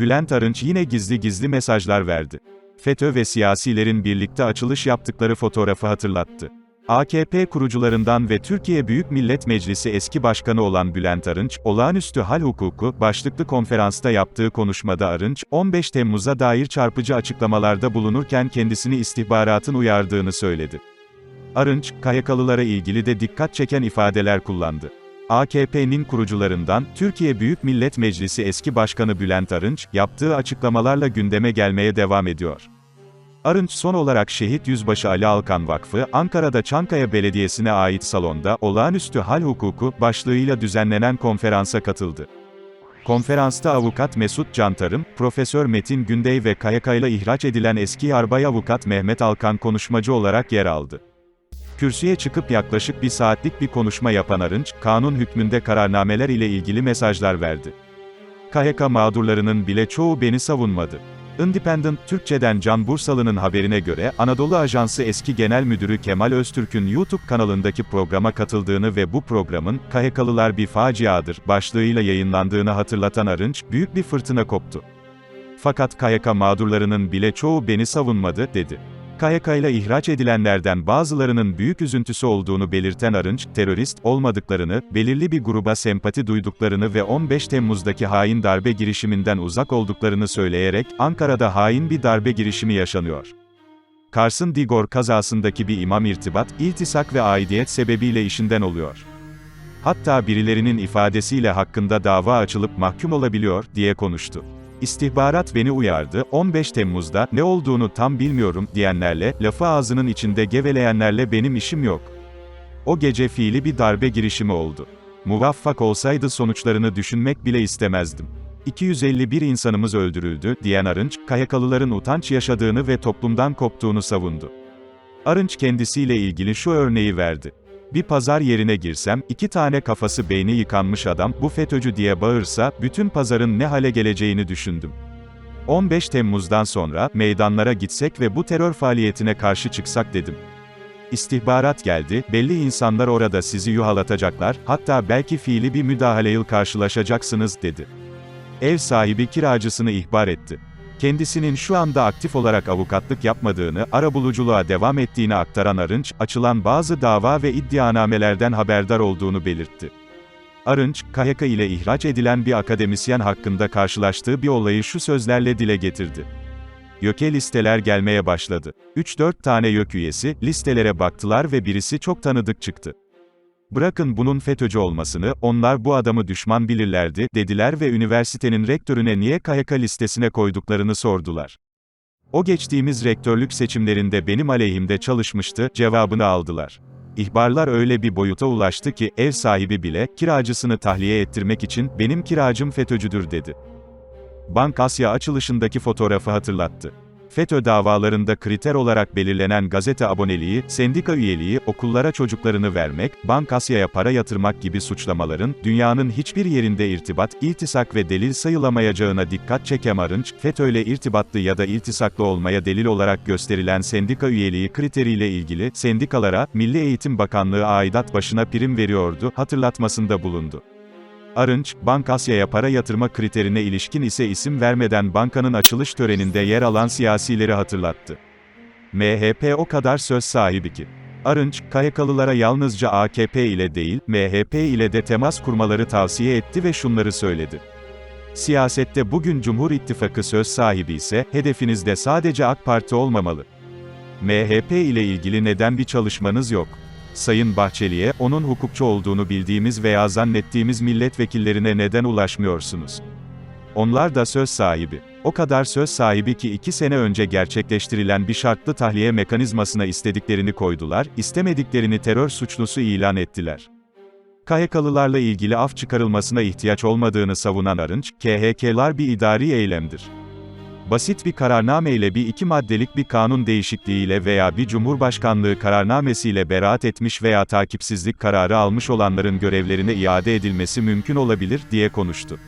Bülent Arınç yine gizli gizli mesajlar verdi. FETÖ ve siyasilerin birlikte açılış yaptıkları fotoğrafı hatırlattı. AKP kurucularından ve Türkiye Büyük Millet Meclisi eski başkanı olan Bülent Arınç, olağanüstü hal hukuku başlıklı konferansta yaptığı konuşmada Arınç, 15 Temmuz'a dair çarpıcı açıklamalarda bulunurken kendisini istihbaratın uyardığını söyledi. Arınç, KYK'lılara ilgili de dikkat çeken ifadeler kullandı. AKP'nin kurucularından, Türkiye Büyük Millet Meclisi eski başkanı Bülent Arınç, yaptığı açıklamalarla gündeme gelmeye devam ediyor. Arınç son olarak Şehit Yüzbaşı Ali Alkan Vakfı, Ankara'da Çankaya Belediyesi'ne ait salonda, olağanüstü hal hukuku, başlığıyla düzenlenen konferansa katıldı. Konferansta avukat Mesut Cantarım, Profesör Metin Gündey ve KYK'yla ihraç edilen eski yarbay avukat Mehmet Alkan konuşmacı olarak yer aldı. Kürsüye çıkıp yaklaşık bir saatlik bir konuşma yapan Arınç, kanun hükmünde kararnameler ile ilgili mesajlar verdi. KHK mağdurlarının bile çoğu beni savunmadı. Independent, Türkçeden Can Bursalı'nın haberine göre, Anadolu Ajansı eski genel müdürü Kemal Öztürk'ün YouTube kanalındaki programa katıldığını ve bu programın, KHK'lılar bir faciadır, başlığıyla yayınlandığını hatırlatan Arınç, büyük bir fırtına koptu. Fakat KHK mağdurlarının bile çoğu beni savunmadı, dedi. KYK ile ihraç edilenlerden bazılarının büyük üzüntüsü olduğunu belirten Arınç, terörist olmadıklarını, belirli bir gruba sempati duyduklarını ve 15 Temmuz'daki hain darbe girişiminden uzak olduklarını söyleyerek, Ankara'da hain bir darbe girişimi yaşanıyor. Kars'ın Digor kazasındaki bir imam irtibat, iltisak ve aidiyet sebebiyle işinden oluyor. Hatta birilerinin ifadesiyle hakkında dava açılıp mahkum olabiliyor, diye konuştu. İstihbarat beni uyardı, 15 Temmuz'da, ne olduğunu tam bilmiyorum, diyenlerle, lafı ağzının içinde geveleyenlerle benim işim yok. O gece fiili bir darbe girişimi oldu. Muvaffak olsaydı sonuçlarını düşünmek bile istemezdim. 251 insanımız öldürüldü, diyen Arınç, KYK'lıların utanç yaşadığını ve toplumdan koptuğunu savundu. Arınç kendisiyle ilgili şu örneği verdi. Bir pazar yerine girsem, iki tane kafası beyni yıkanmış adam, bu FETÖ'cü diye bağırsa, bütün pazarın ne hale geleceğini düşündüm. 15 Temmuz'dan sonra, meydanlara gitsek ve bu terör faaliyetine karşı çıksak dedim. İstihbarat geldi, belli insanlar orada sizi yuhalatacaklar, hatta belki fiili bir müdahaleyle karşılaşacaksınız, dedi. Ev sahibi kiracısını ihbar etti. Kendisinin şu anda aktif olarak avukatlık yapmadığını, arabuluculuğa devam ettiğini aktaran Arınç, açılan bazı dava ve iddianamelerden haberdar olduğunu belirtti. Arınç, KHK ile ihraç edilen bir akademisyen hakkında karşılaştığı bir olayı şu sözlerle dile getirdi. YÖK'e listeler gelmeye başladı. 3-4 tane YÖK üyesi, listelere baktılar ve birisi çok tanıdık çıktı. Bırakın bunun FETÖ'cü olmasını, onlar bu adamı düşman bilirlerdi, dediler ve üniversitenin rektörüne niye KHK listesine koyduklarını sordular. O geçtiğimiz rektörlük seçimlerinde benim aleyhimde çalışmıştı, cevabını aldılar. İhbarlar öyle bir boyuta ulaştı ki, ev sahibi bile, kiracısını tahliye ettirmek için, benim kiracım FETÖ'cüdür dedi. Bank Asya açılışındaki fotoğrafı hatırlattı. FETÖ davalarında kriter olarak belirlenen gazete aboneliği, sendika üyeliği, okullara çocuklarını vermek, Bank Asya'ya para yatırmak gibi suçlamaların, dünyanın hiçbir yerinde irtibat, iltisak ve delil sayılamayacağına dikkat çeken Arınç, FETÖ'yle irtibatlı ya da iltisaklı olmaya delil olarak gösterilen sendika üyeliği kriteriyle ilgili, sendikalara, Milli Eğitim Bakanlığı aidat başına prim veriyordu, hatırlatmasında bulundu. Arınç, Bank Asya'ya para yatırma kriterine ilişkin ise isim vermeden bankanın açılış töreninde yer alan siyasileri hatırlattı. MHP o kadar söz sahibi ki. Arınç, KYK'lılara yalnızca AKP ile değil, MHP ile de temas kurmaları tavsiye etti ve şunları söyledi. Siyasette bugün Cumhur İttifakı söz sahibi ise, hedefinizde sadece AK Parti olmamalı. MHP ile ilgili neden bir çalışmanız yok? Sayın Bahçeli'ye, onun hukukçu olduğunu bildiğimiz veya zannettiğimiz milletvekillerine neden ulaşmıyorsunuz? Onlar da söz sahibi. O kadar söz sahibi ki iki sene önce gerçekleştirilen bir şartlı tahliye mekanizmasına istediklerini koydular, istemediklerini terör suçlusu ilan ettiler. KHK'lılarla ilgili af çıkarılmasına ihtiyaç olmadığını savunan Arınç, KHK'lar bir idari eylemdir basit bir kararname ile bir iki maddelik bir kanun değişikliğiyle veya bir cumhurbaşkanlığı kararnamesiyle beraat etmiş veya takipsizlik kararı almış olanların görevlerine iade edilmesi mümkün olabilir, diye konuştu.